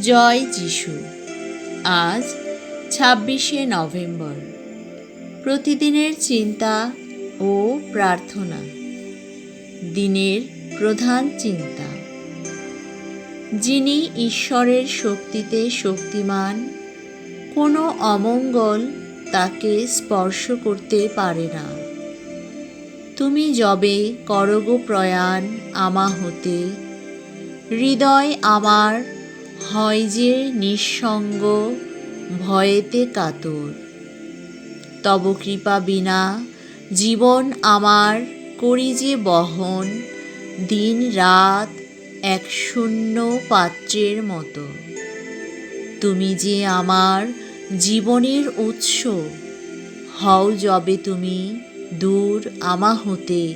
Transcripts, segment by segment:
জয় যিশু। আজ ছাব্বিশে নভেম্বর। প্রতিদিনের চিন্তা ও প্রার্থনা। দিনের প্রধান চিন্তা। যিনি ঈশ্বরের শক্তিতে শক্তিমান, কোনো অমঙ্গল তাকে স্পর্শ করতে পারে না। তুমি যবে করগ প্রয়াণ আমা হতে, হৃদয় আমার হয় যে নিঃসঙ্গ, ভয়েতে কাতর। তব কৃপা বিনা জীবন আমার করি যে বহন, দিন রাত এক শূন্য পাত্রের মতো। তুমি যে আমার জীবনের উৎস, হও যবে তুমি দূর আমা হতে।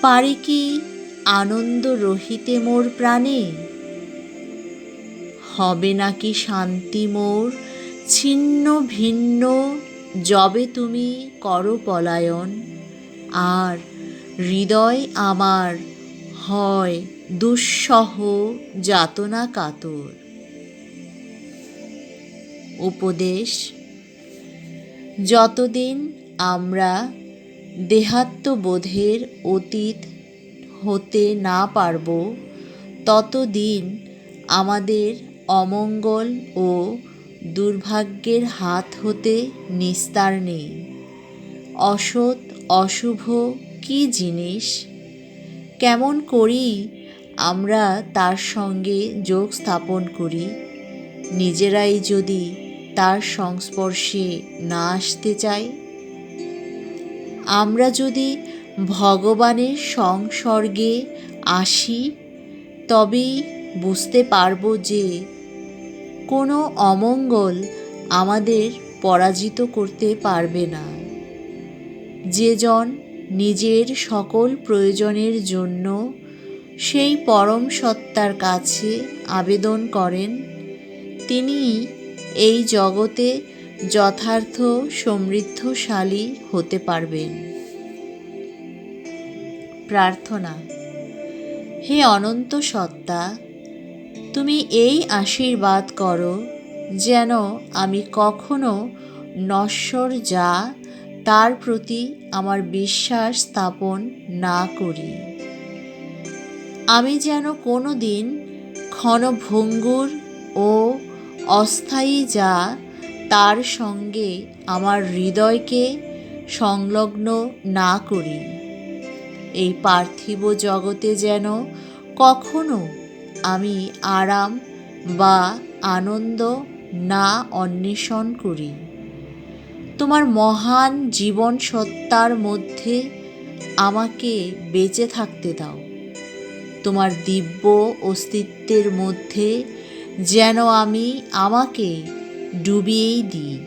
পারে কি আনন্দ রহিতে মোর প্রাণে? হবে নাকি শান্তি মোর? ছিন্ন ভিন্ন, যবে তুমি করো পলায়ন। আর হৃদয় আমার হয় দুঃসহ যাতনা কাতর। উপদেশ, যতদিন আমরা দেহাত্মবোধের অতীত হতে না পারব, ততদিন আমাদের অমঙ্গল ও দুর্ভাগ্যের হাত হতে নিস্তার নেই। অসৎ, অশুভ কি জিনিস? কেমন করি আমরা তার সঙ্গে যোগ স্থাপন করি? নিজেরাই যদি তার সংস্পর্শে না আসতে চাই? আমরা যদি ভগবানের সংসর্গে আসি, তবেই বুঝতে পারব যে কোনো অমঙ্গল আমাদের পরাজিত করতে পারবে না। যে জন নিজের সকল প্রয়োজনের জন্য সেই পরম সত্তার কাছে আবেদন করেন, তিনি এই জগতে যথার্থ সমৃদ্ধশালী হতে পারবেন। প্রার্থনা, হে অনন্ত সত্তা তুমি এই আশীর্বাদ করো যেন আমি কখনো নশ্বর যা তার প্রতি আমার বিশ্বাস স্থাপন না করি। আমি যেন কোনো দিন ক্ষণভঙ্গুর ও অস্থায়ী যা তার সঙ্গে আমার হৃদয়কে সংলগ্ন না করি। এই পার্থিব জগতে যেন কখনো আমি আরাম বা আনন্দ না অন্বেষণ করি। তোমার মহান জীবন সত্তার মধ্যে আমাকে বেঁচে থাকতে দাও। তোমার দিব্য অস্তিত্বের মধ্যে যেন আমি আমাকে ডুবিয়েই দিই।